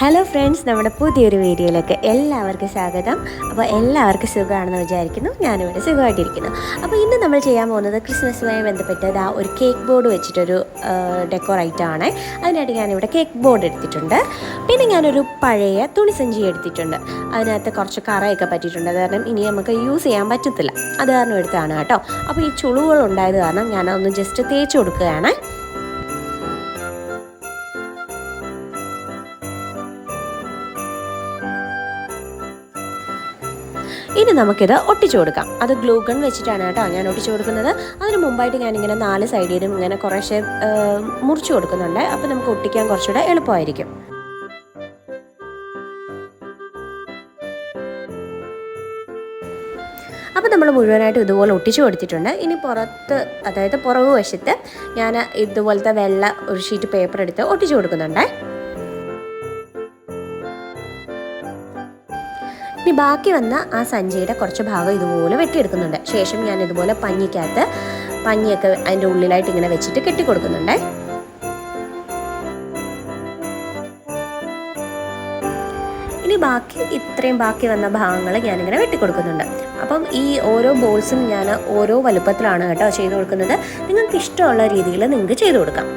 Hello friends നമ്മുടെ പുതിയൊരു വീഡിയോയിലേക്ക് എല്ലാവർക്കും സ്വാഗതം. അപ്പോൾ എല്ലാവർക്കും സുഖമാണെന്ന് വിചാരിക്കുന്നു. ഞാനിവിടെ സുഖമായിട്ടിരിക്കുന്നു. അപ്പോൾ ഇന്ന് നമ്മൾ ചെയ്യാൻ പോകുന്നത് ക്രിസ്മസുമായി ബന്ധപ്പെട്ടത് ആ ഒരു കേക്ക് ബോർഡ് വെച്ചിട്ടൊരു ഡെക്കോറേറ്റ് ആണ് അതിനായിട്ട് ഞാനിവിടെ കേക്ക് ബോർഡ് എടുത്തിട്ടുണ്ട്. പിന്നെ ഞാനൊരു പഴയ തുണിസഞ്ചി എടുത്തിട്ടുണ്ട്. അതിനകത്ത് കുറച്ച് കറയൊക്കെ പറ്റിയിട്ടുണ്ട്. അത് കാരണം ഇനി നമുക്ക് യൂസ് ചെയ്യാൻ പറ്റത്തില്ല. അത് കാരണം എടുത്തതാണ് കേട്ടോ. അപ്പോൾ ഈ ചുളിവുകൾ ഉണ്ടായത് കാരണം ഞാനതൊന്ന് ജസ്റ്റ് തേച്ച് കൊടുക്കുകയാണ്. ഇനി നമുക്കിത് ഒട്ടിച്ചു കൊടുക്കാം. അത് ഗ്ലൂ ഗൺ വെച്ചിട്ടാണ് കേട്ടോ ഞാൻ ഒട്ടിച്ചു കൊടുക്കുന്നത്. അതിന് മുമ്പായിട്ട് ഞാനിങ്ങനെ നാല് സൈഡിലും ഇങ്ങനെ കുറേശ്ശെ മുറിച്ചു കൊടുക്കുന്നുണ്ട്. അപ്പോൾ നമുക്ക് ഒട്ടിക്കാൻ കുറച്ചുകൂടെ എളുപ്പമായിരിക്കും. അപ്പോൾ നമ്മൾ മുഴുവനായിട്ട് ഇതുപോലെ ഒട്ടിച്ചു കൊടുത്തിട്ടുണ്ട്. ഇനി പുറത്ത് അതായത് പുറകു വശത്ത് ഞാൻ ഇതുപോലത്തെ വെള്ള ഒരു ഷീറ്റ് പേപ്പർ എടുത്ത് ഒട്ടിച്ചു കൊടുക്കുന്നുണ്ട്. ഇനി ബാക്കി വന്ന ആ സഞ്ചിയുടെ കുറച്ച് ഭാഗം ഇതുപോലെ വെട്ടിയെടുക്കുന്നുണ്ട്. ശേഷം ഞാൻ ഇതുപോലെ പഞ്ഞിക്കകത്ത് പഞ്ഞിയൊക്കെ അതിന്റെ ഉള്ളിലായിട്ട് ഇങ്ങനെ വെച്ചിട്ട് കെട്ടിക്കൊടുക്കുന്നുണ്ട്. ഇനി ബാക്കി ഇത്രയും ബാക്കി വന്ന ഭാഗങ്ങൾ ഞാനിങ്ങനെ വെട്ടിക്കൊടുക്കുന്നുണ്ട്. അപ്പം ഈ ഓരോ ബോൾസും ഞാൻ ഓരോ വലുപ്പത്തിലാണ് കേട്ടോ ചെയ്ത് കൊടുക്കുന്നത്. നിങ്ങൾക്ക് ഇഷ്ടമുള്ള രീതിയിൽ നിങ്ങൾക്ക് ചെയ്ത് കൊടുക്കാം.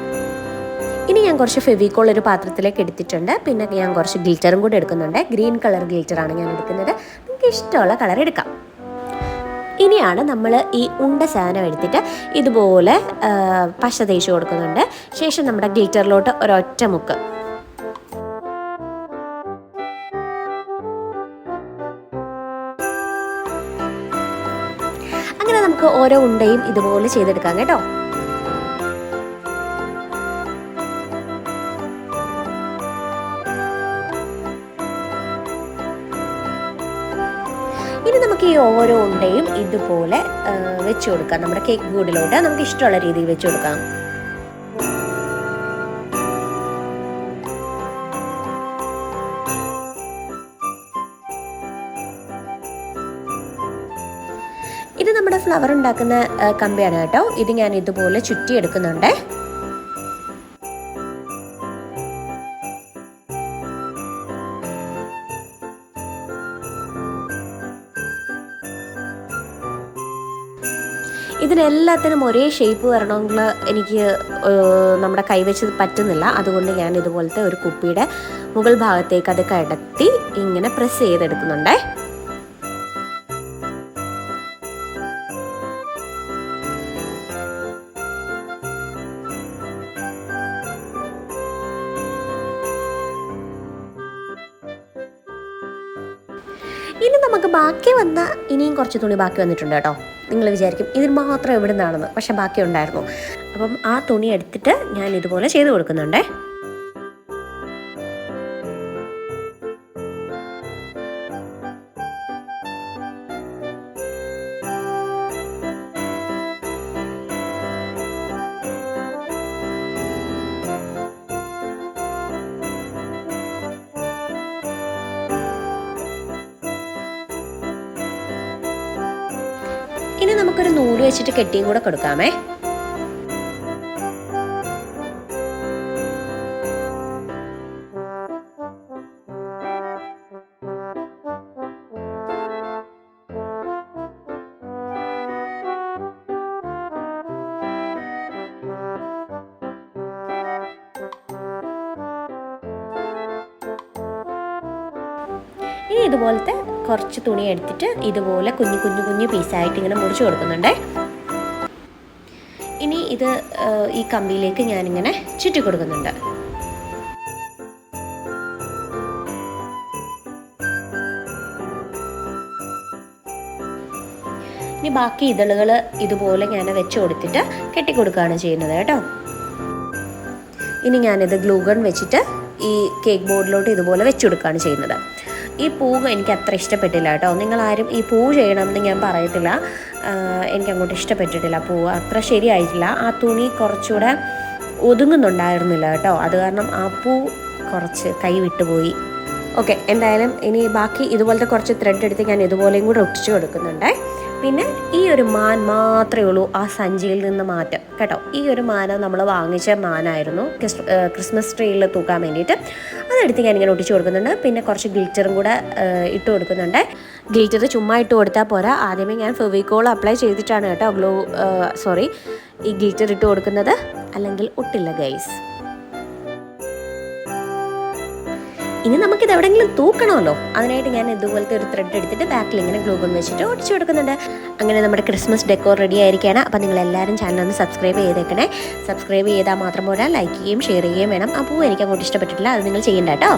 ഞാൻ കുറച്ച് ഫെവിക്കോൾ ഒരു പാത്രത്തിലേക്ക് എടുത്തിട്ടുണ്ട്. പിന്നെ ഞാൻ കുറച്ച് ഗ്ലിറ്ററും കൂടി എടുക്കുന്നുണ്ട്. ഗ്രീൻ കളർ ഗ്ലിറ്ററാണ് ഞാൻ എടുക്കുന്നത്. നിങ്ങൾക്ക് ഇഷ്ടമുള്ള കളർ എടുക്കാം. ഇനിയാണ് നമ്മൾ ഈ ഉണ്ട സാധനം എടുത്തിട്ട് ഇതുപോലെ പശ തേച്ച് കൊടുക്കുന്നുണ്ട്. ശേഷം നമ്മുടെ ഗ്ലിറ്ററിലോട്ട് ഒരൊറ്റ മുക്ക്. അങ്ങനെ നമുക്ക് ഓരോ ഉണ്ടയും ഇതുപോലെ ചെയ്തെടുക്കാം കേട്ടോ. ഇനി നമുക്ക് ഈ ഓരോ ഉണ്ടയും ഇതുപോലെ വെച്ചു കൊടുക്കാം. നമ്മുടെ കേക്ക് ബോർഡിലോട്ട് നമുക്ക് ഇഷ്ടമുള്ള രീതിയിൽ വെച്ച് കൊടുക്കാം. ഇത് നമ്മുടെ ഫ്ലവർ ഉണ്ടാക്കുന്ന കമ്പിയാണ് കേട്ടോ. ഇത് ഞാൻ ഇതുപോലെ ചുറ്റി എടുക്കുന്നുണ്ട് ഇതിനെല്ലാത്തിനും ഒരേ ഷേപ്പ് വരണമെങ്കിൽ എനിക്ക് നമ്മുടെ കൈവച്ച് പറ്റുന്നില്ല. അതുകൊണ്ട് ഞാൻ ഇതുപോലത്തെ ഒരു കുപ്പിയുടെ മുകൾ ഭാഗത്തേക്ക് അത് കടത്തി ഇങ്ങനെ പ്രസ് ചെയ്തെടുക്കുന്നുണ്ടേ. നമുക്ക് ബാക്കി വന്ന ഇനിയും കുറച്ച് തുണി ബാക്കി വന്നിട്ടുണ്ട് കേട്ടോ. നിങ്ങൾ വിചാരിക്കും ഇതിന് മാത്രം എവിടെ നിന്നാണെന്ന് പക്ഷെ ബാക്കി ഉണ്ടായിരുന്നു അപ്പം ആ തുണി എടുത്തിട്ട് ഞാൻ ഇതുപോലെ ചെയ്ത് കൊടുക്കുന്നുണ്ടേ. നമുക്കൊരു നൂൽ വെച്ചിട്ട് കെട്ടിയും കൂടെ കൊടുക്കാമേ. ഇതുപോലത്തെ കുറച്ച് തുണി എടുത്തിട്ട് ഇതുപോലെ കുഞ്ഞു കുഞ്ഞു കുഞ്ഞു പീസായിട്ട് ഇങ്ങനെ മുറിച്ച് കൊടുക്കുന്നുണ്ടേ. ഇനി ഇത് ഈ കമ്പിയിലേക്ക് ഞാനിങ്ങനെ ചുറ്റി കൊടുക്കുന്നുണ്ട്. ഇനി ബാക്കി ഇതളുകൾ ഇതുപോലെ ഞാൻ വെച്ച് കൊടുത്തിട്ട് കെട്ടിക്കൊടുക്കുകയാണ് ചെയ്യുന്നത് കേട്ടോ. ഇനി ഞാനിത് ഗ്ലൂഗൺ വെച്ചിട്ട് ഈ കേക്ക് ബോർഡിലോട്ട് ഇതുപോലെ വെച്ചു കൊടുക്കുകയാണ് ചെയ്യുന്നത്. ഈ പൂവ് എനിക്ക് അത്ര ഇഷ്ടപ്പെട്ടില്ല കേട്ടോ. നിങ്ങളാരും ഈ പൂ ചെയ്യണമെന്ന് ഞാൻ പറയത്തില്ല. എനിക്ക് അങ്ങോട്ട് ഇഷ്ടപ്പെട്ടിട്ടില്ല പൂവ്. അത്ര ശരിയായിട്ടില്ല. ആ തുണി കുറച്ചുകൂടെ ഒതുങ്ങുന്നുണ്ടായിരുന്നില്ല കേട്ടോ. അത് കാരണം ആ പൂ കുറച്ച് കൈ വിട്ടുപോയി ഓക്കെ എന്തായാലും ഇനി ബാക്കി ഇതുപോലത്തെ കുറച്ച് ത്രെഡ് എടുത്ത് ഞാൻ ഇതുപോലെയും കൂടെ ഒട്ടിച്ചു കൊടുക്കുന്നുണ്ട്. പിന്നെ ഈ ഒരു മാൻ മാത്രമേ ഉള്ളൂ ആ സഞ്ചിയിൽ നിന്ന് മാറ്റം. കേട്ടോ? ഈ ഒരു മാന നമ്മൾ വാങ്ങിച്ച മാനായിരുന്നു. ക്രിസ്- ക്രിസ്മസ് ട്രീയിൽ തൂക്കാൻ വേണ്ടിയിട്ട്. അതെടുത്ത് ഞാനിങ്ങനെ ഒട്ടിച്ചു കൊടുക്കുന്നുണ്ട്. പിന്നെ കുറച്ച് ഗ്ലിറ്ററും കൂടെ ഇട്ട് കൊടുക്കുന്നുണ്ട്. ഗ്ലിറ്റർ ചുമ്മാ ഇട്ട് കൊടുത്താൽ പോരാ. ആദ്യമേ ഞാൻ ഫെവിക്കോൾ അപ്ലൈ ചെയ്തിട്ടാണ് കേട്ടോ ഗ്ലോ സോറി ഈ ഗ്ലിറ്റർ ഇട്ട് കൊടുക്കുന്നത്. അല്ലെങ്കിൽ ഒട്ടില്ല ഗൈസ്. ഇനി നമുക്കിത് എവിടെയെങ്കിലും തൂക്കണമല്ലോ? അതിനായിട്ട് ഞാൻ ഇതുപോലത്തെ ഒരു ത്രെഡ് എടുത്തിട്ട് ബാക്കിൽ ഇങ്ങനെ ഗ്ലൂ ഗൺ വെച്ചിട്ട് ഒടിച്ചു കൊടുക്കുന്നുണ്ട്. അങ്ങനെ നമ്മുടെ ക്രിസ്മസ് ഡെക്കോർ റെഡി ആയിരിക്കുകയാണ്. അപ്പോൾ നിങ്ങൾ എല്ലാവരും ചാനൽ ഒന്ന് സബ്സ്ക്രൈബ് ചെയ്തേക്കണേ. സബ്സ്ക്രൈബ് ചെയ്താൽ മാത്രം പോരാ ലൈക്ക് ചെയ്യുകയും ഷെയർ ചെയ്യുകയും വേണം. അപ്പോൾ എനിക്ക് അങ്ങോട്ട് ഇഷ്ടപ്പെട്ടിട്ടില്ല അത് നിങ്ങൾ ചെയ്യണ്ട കേട്ടോ.